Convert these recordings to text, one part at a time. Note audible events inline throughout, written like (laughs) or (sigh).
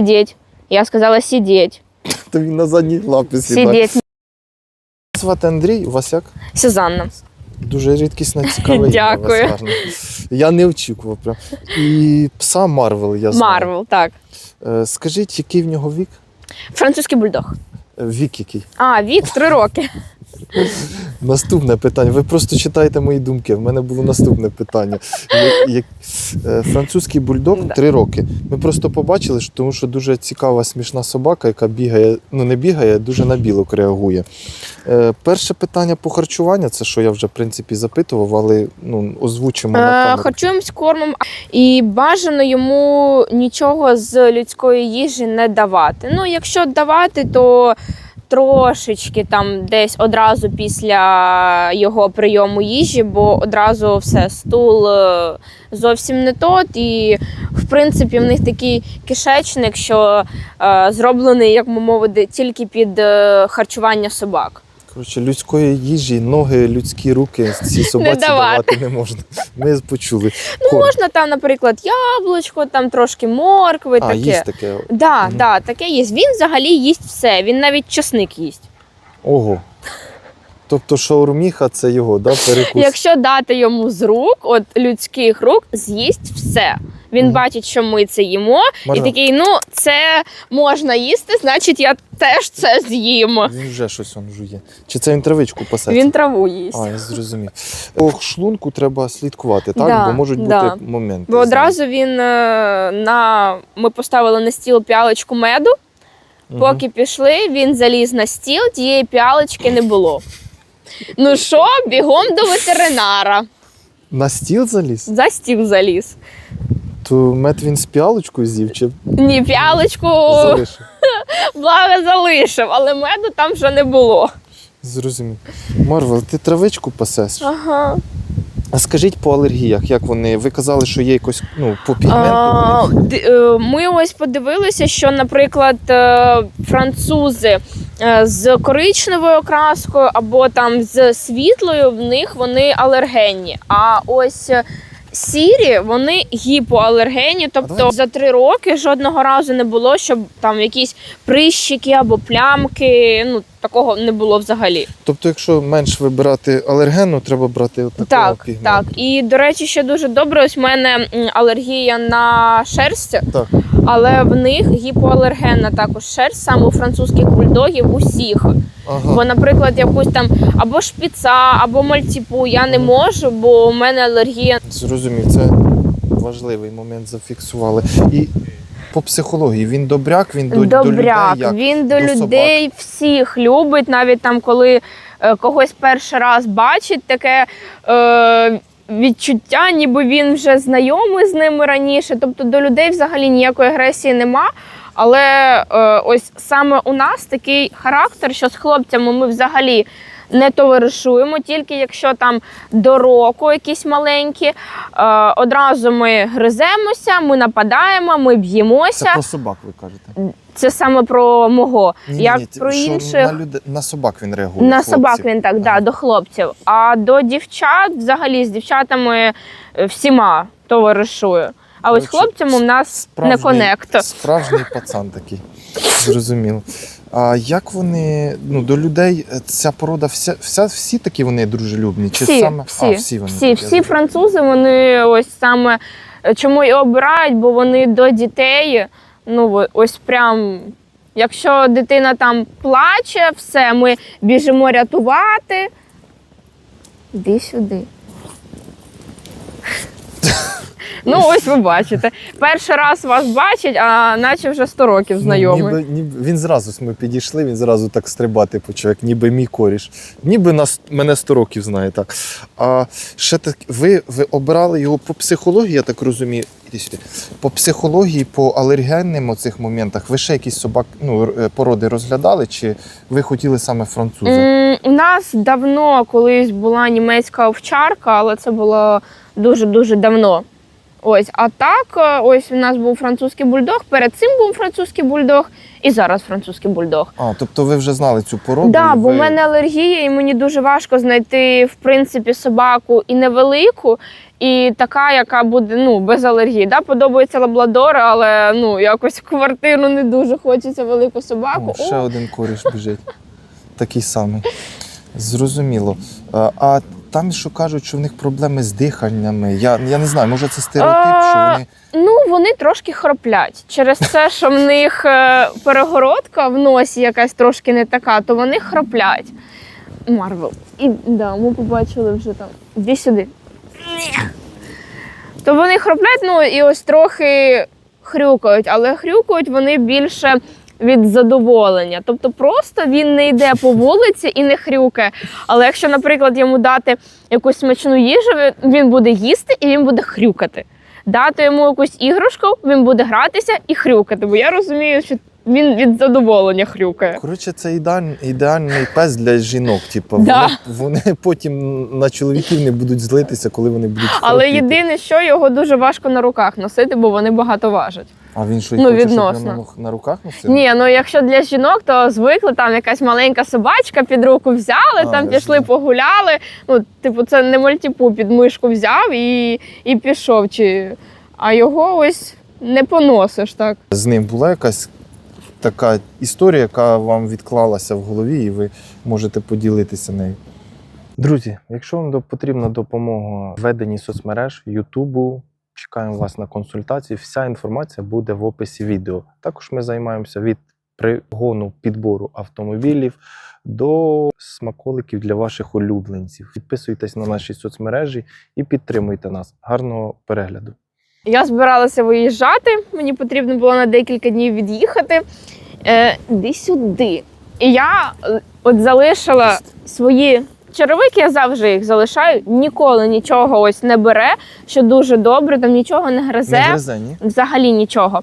сидеть. Я сказала сидеть. То він на задній лапі сідає. Сидеть. Звати Андрій, у вас як? Сюзанна. Дуже рідкісна, цікава (laughs) ім'я у вас Дякую. гарне. Я не очікував прям. І пса Марвел, я знаю. Марвел, так. Е, Скажіть, який в нього вік? Французький бульдог. Е, Вік який? А, вік три роки. Наступне питання. Ви просто читаєте мої думки. В мене було наступне питання. Е, французький бульдог три роки. Ми просто побачили, тому що дуже цікава смішна собака, яка бігає, ну не бігає, а дуже на білок реагує. Е, перше питання по харчуванню, це що я вже в принципі запитував, але ну, озвучимо на Е, камеру. Харчуємось кормом і бажано йому нічого з людської їжі не давати. Ну, якщо давати, то трошечки там десь одразу після його прийому їжі, бо одразу все, стул е, зовсім не тот. І в принципі в них такий кишечник, що е, зроблений, як ми мовити, тільки під е, харчування собак. Коротше, людської їжі, ноги, людські руки цій собаці давати. давати не можна. Ми почули. Ну, Корм. можна там, наприклад, яблучко, там трошки моркви, а, таке. їсть таке. Да, Мгм. да, таке є. Він взагалі їсть все. Він навіть чесник їсть. Ого. Тобто шаурміха це його, да, перекус. Якщо дати йому з рук, от людських рук, з'їсть все. Він Мгм. бачить, що ми це їмо, Марина, і такий: ну, це можна їсти, значить, я теж це з'їм. Він вже щось он жує. Чи це він травичку пасе? Він траву їсть. А, я зрозумів. По шлунку треба слідкувати, так? Да, Бо можуть да. бути моменти. Бо одразу він е, на ми поставили на стіл піалочку меду. Мгм. Поки пішли, він заліз на стіл, тієї піалочки не було. Ну що, бігом до ветеринара. На стіл заліз? За стіл заліз. То мед він з піалочкою з'їв чи Ні, піалочку залишив? (laughs) благо залишив, але меду там вже не було. Зрозумів. Марвел, ти травичку пасеш? Ага. А скажіть по алергіях, як вони? Ви казали, що є якось ну, по пігменту. Е, Ми ось подивилися, що, наприклад, е, французи е, з коричневою окраскою або там з світлою, в них вони алергенні. А ось сірі вони гіпоалергенні. Тобто за три роки жодного разу не було, щоб там якісь прищики або плямки. Ну такого не було взагалі. Тобто, якщо менш вибирати алергену, треба брати от такого Так, пігменту. так. І до речі, ще дуже добре. Ось в мене алергія на шерсть. Так. Але в них гіпоалергенна також шерсть, саме у французьких бульдогів усіх. Ага. Бо, наприклад, якусь там або шпіца, або мальтіпу я не можу, бо у мене алергія. Зрозумів, це важливий момент зафіксували. І по психології він добряк, він до, до Добряк. людей як? Він до, До людей всіх любить, навіть там, коли е, когось перший раз бачить, таке. Е, Відчуття, ніби він вже знайомий з ними раніше. Тобто до людей взагалі ніякої агресії нема. Але е, ось саме у нас такий характер, що з хлопцями ми взагалі не товаришуємо, тільки якщо там до року якісь маленькі, е, одразу ми гриземося, ми нападаємо, ми б'ємося. Це про собак, ви кажете. Це саме про мого. Ні, Як ні, про що інших на, люд... на собак він реагує. на хлопців. собак він так, да, до хлопців. А до дівчат, взагалі, з дівчатами е, всіма товаришую. А ось хлопцям у нас не конект. Справжній пацан такий. Зрозуміло. А як вони ну, до людей е, ця порода, вся, вся, всі такі вони дружелюбні? Чи Всі, саме всі, а, всі вони всі, всі французи, вони ось саме е, чому і обирають, бо вони до дітей, ну ось прям. Якщо дитина там плаче, все, ми біжимо рятувати. Іди сюди. (laughs) Ну, ось ви бачите. Перший раз вас бачать, а наче вже 100 років Ну, знайомий. ніби, ніби, він зразу ми підійшли, він зразу так стрибати почав, як ніби мій коріш. Ніби нас, мене 100 років знає так. А ще так, ви, ви обирали його по психології, я так розумію. Іди сюди. По психології, по алергенним оцих моментах, ви ще якісь собак, ну, е, породи розглядали, чи ви хотіли саме француза? М, У нас давно колись була німецька овчарка, але це було дуже-дуже давно. Ось, а так, е, ось у нас був французький бульдог, перед цим був французький бульдог, і зараз французький бульдог. А, тобто ви вже знали цю породу? Да, і бо ви... в мене алергія, і мені дуже важко знайти в принципі собаку і невелику, і така, яка буде ну без алергії. Да, подобається лабладори, але ну якось в квартиру не дуже хочеться велику собаку. О, ще О, один коріш біжить. Такий самий. Зрозуміло. А, а там, що кажуть, що в них проблеми з диханнями. Я, я не знаю, може це стереотип, що вони. Ну вони трошки хроплять через те, що в них е, перегородка в носі якась трошки не така, то вони хроплять. Марвел. І да, ми побачили вже там. Іди сюди. То вони хроплять, ну і ось трохи хрюкають, але хрюкають вони більше від задоволення. Тобто просто він не йде по вулиці і не хрюкає. Але якщо, наприклад, йому дати якусь смачну їжу, він- буде їсти і він буде хрюкати. Дати йому якусь іграшку, він буде гратися і хрюкати. Бо я розумію, що він від задоволення хрюкає. Коротше, це ідеальний, ідеальний пес для жінок. Типу, Да. вони, вони потім на чоловіків не будуть злитися, коли вони будуть. Але храпіти. єдине, що його дуже важко на руках носити, бо вони багато важать. А він що й Ну, хоче, відносно. щоб на, на руках носив? Ні, ну якщо для жінок, то звикли там якась маленька собачка під руку взяли, А, там я пішли, погуляли. Ну, типу, це не мальтіпу під мишку взяв і, і пішов. Чи... А його ось не поносиш так. З ним була якась така історія, яка вам відклалася в голові, і ви можете поділитися нею. Друзі, якщо вам до- потрібна допомога в веденні соцмереж, Ютубу, чекаємо вас на консультації. Вся інформація буде в описі відео. Також ми займаємося від пригону підбору автомобілів до смаколиків для ваших улюбленців. Підписуйтесь на наші соцмережі і підтримуйте нас. Гарного перегляду! Я збиралася виїжджати, мені потрібно було на декілька днів від'їхати. Е, іди сюди. І я е, от залишила свої черевики, я завжди їх залишаю, ніколи нічого ось не бере, що дуже добре, там нічого не гризе. Не гризе, ні? взагалі нічого.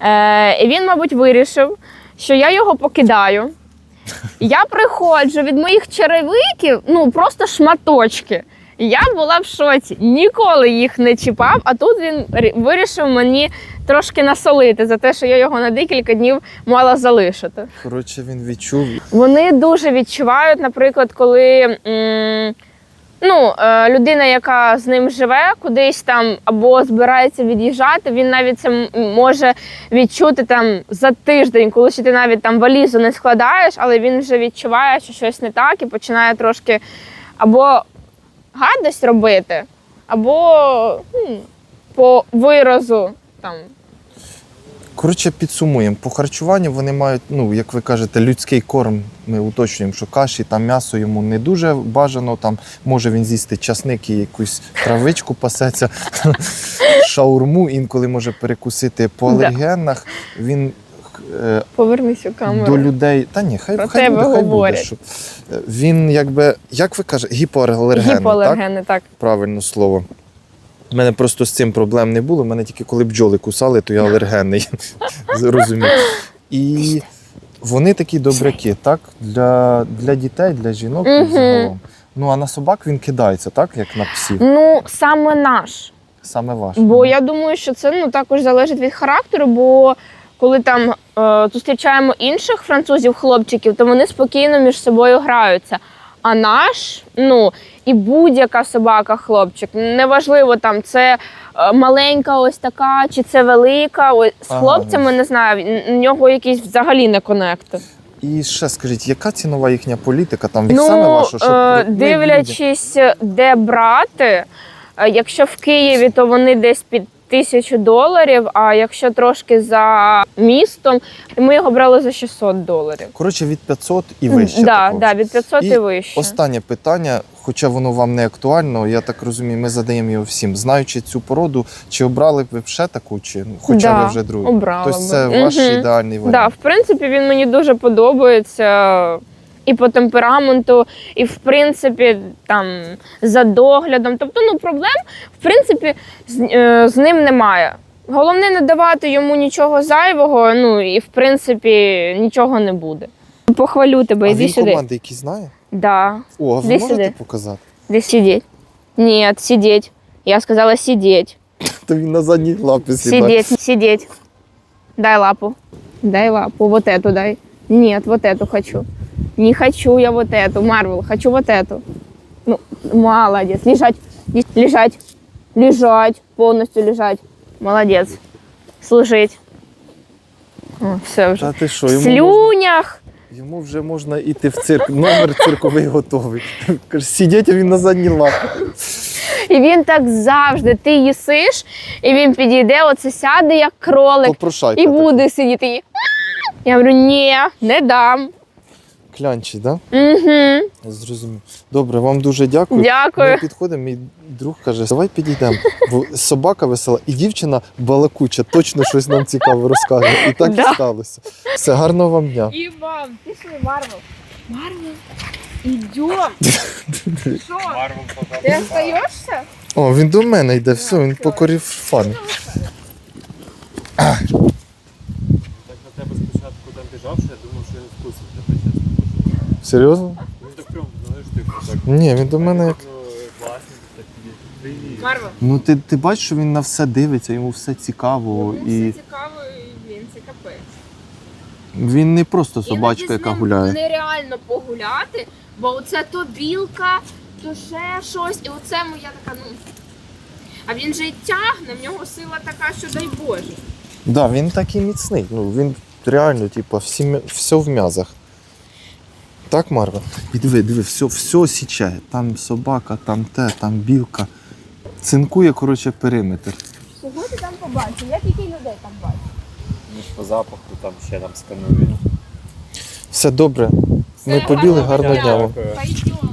Е, і він, мабуть, вирішив, що я його покидаю. (laughs) Я приходжу від моїх черевиків, ну просто шматочки. Я була в шоці, ніколи їх не чіпав, а тут він вирішив мені трошки насолити за те, що я його на декілька днів мала залишити. Коротше, він відчув. Вони дуже відчувають, наприклад, коли м, ну, е, людина, яка з ним живе, кудись там або збирається від'їжджати, він навіть це може відчути там за тиждень, коли ще ти навіть там валізу не складаєш, але він вже відчуває, що щось не так, і починає трошки або гадость робити, або м, по виразу там. Коротше, підсумуємо. По харчуванню вони мають, ну, як ви кажете, людський корм. Ми уточнюємо, що каші, там м'ясо йому не дуже бажано. Там може він з'їсти часник і якусь травичку пасеться, (laughs) шаурму інколи може перекусити по алергенах. Він е, Повернись у камеру. до людей. Та ні, хай, Про хай тебе буде, хай буде. Щоб... е, Він якби, як ви кажете, гіпоалергенний, так? Гіпоалергени, так. Правильно слово. У мене просто з цим проблем не було. У мене тільки коли бджоли кусали, то я алергенний. (laughs) Зрозумів. І вони такі добряки, так? Для, для дітей, для жінок Мгм. загалом. Ну а на собак він кидається, так? Як на псів. Ну, саме наш. Саме ваш. Бо я думаю, що це ну також залежить від характеру. Бо коли там е, зустрічаємо інших французів, хлопчиків, то вони спокійно між собою граються. А наш, ну і будь-яка собака, хлопчик, неважливо там це е, маленька, ось така, чи це велика. Ось з Ага. хлопцями не знаю. в- нього якісь взагалі не конекти. І ще скажіть, яка цінова їхня політика? Там від саме Ну, ваша, щоб е, дивлячись, де брати, е, якщо в Києві, то вони десь під тисячу доларів, а якщо трошки за містом, ми його брали за 600 доларів. Коротше, від 500 і вище. да, да, від 500 і, І вище. Останнє питання, хоча воно вам не актуально, я так розумію, ми задаємо його всім. Знаючи цю породу, чи обрали б ви ще таку, чи ну, хоча Да, ви вже другу? обрала Тобто би. це ваш Мгм. ідеальний Да, в принципі, він мені дуже подобається. І по темпераменту, і в принципі там за доглядом. Тобто, ну проблем в принципі з, е, з ним немає. Головне не давати йому нічого зайвого, ну і в принципі нічого не буде. Похвалю тебе, а іди він сюди. команди які знає? Да. О, а ви Іди можете сюди. показати? Десь сидіть. Ні, сидіть. Я сказала сидіть. (laughs) То він на задній лапі сідає. Сидеть, сидеть. Дай лапу. Дай лапу. Вот эту дай. Нет, вот эту хочу. Не хочу я вот эту, Марвел. Хочу вот эту. Ну, молодец. Лежать. Лежать. Лежать. Полностью лежать. Молодец. Служить. О, все вже. Та ти що, В йому, слюнях. йому вже можна йти в цирк. Номер цирковий готовий. Каже, сидіть, а він на задній лапі. І він так завжди. Ти їсиш, і він підійде, оце сяде, як кролик, Попрошайка. і така. буде сидіти. Я говорю, ні, не дам. Клянчий, так? Угу. Зрозумів. Добре, вам дуже дякую. Дякую. Ми підходимо, мій друг каже, давай підійдемо. Бо собака весела і дівчина балакуча, точно щось нам цікаве розкаже. І так Да. і сталося. Все, гарного вам дня. И вам. Пішли, Марвел. Марвел, идем. Что? Ты остаешься? О, він до мене йде, все, він покорив фан. Так на тебе спочатку там біжав, що я думав, що він вкусить тебе, чесно кажу. Серйозно? Він так прям, знаєш, типу так. Ні, він до мене як. Ну. Ну ти, ти бачиш, що він на все дивиться, йому все цікаво. І цікаво, і він це капець. він не просто собачка, яка гуляє. Нереально погуляти, бо оце то білка, то ще щось, і оце моя така, ну. А він же й тягне, в нього сила така, що дай Боже. Да, він такий міцний. Ну, він реально, типу, всі, м'я- все в м'язах. Так, Марвел? І диви, диви, все, все січає. Там собака, там те, там білка. Цинкує, коротше, периметр. Кого ти там побачив? Я тільки людей там бачу. Ну, по запаху там ще там сканують. Все добре. Ми побіли, гарного дня вам. Пойдем.